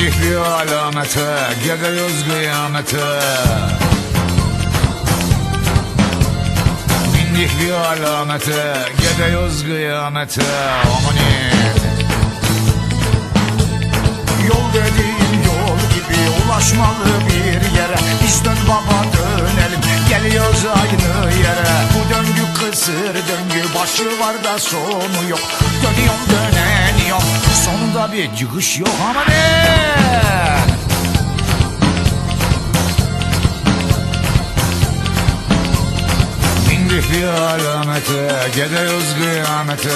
bir alamete Gidiyoruz kıyamete. Bir alamete Gidiyoruz kıyamete. Amanin Yol dediğin yol gibi ulaşmalı bir yere. Biz dön baba dönelim. Geliyoruz aynı yere. Bu döngü kısır döngü başı var da sonu yok. Dönüyorum döneniyorum bir çıkış yok ama ne? Bindik bir alamete Gidiyoruz kıyamete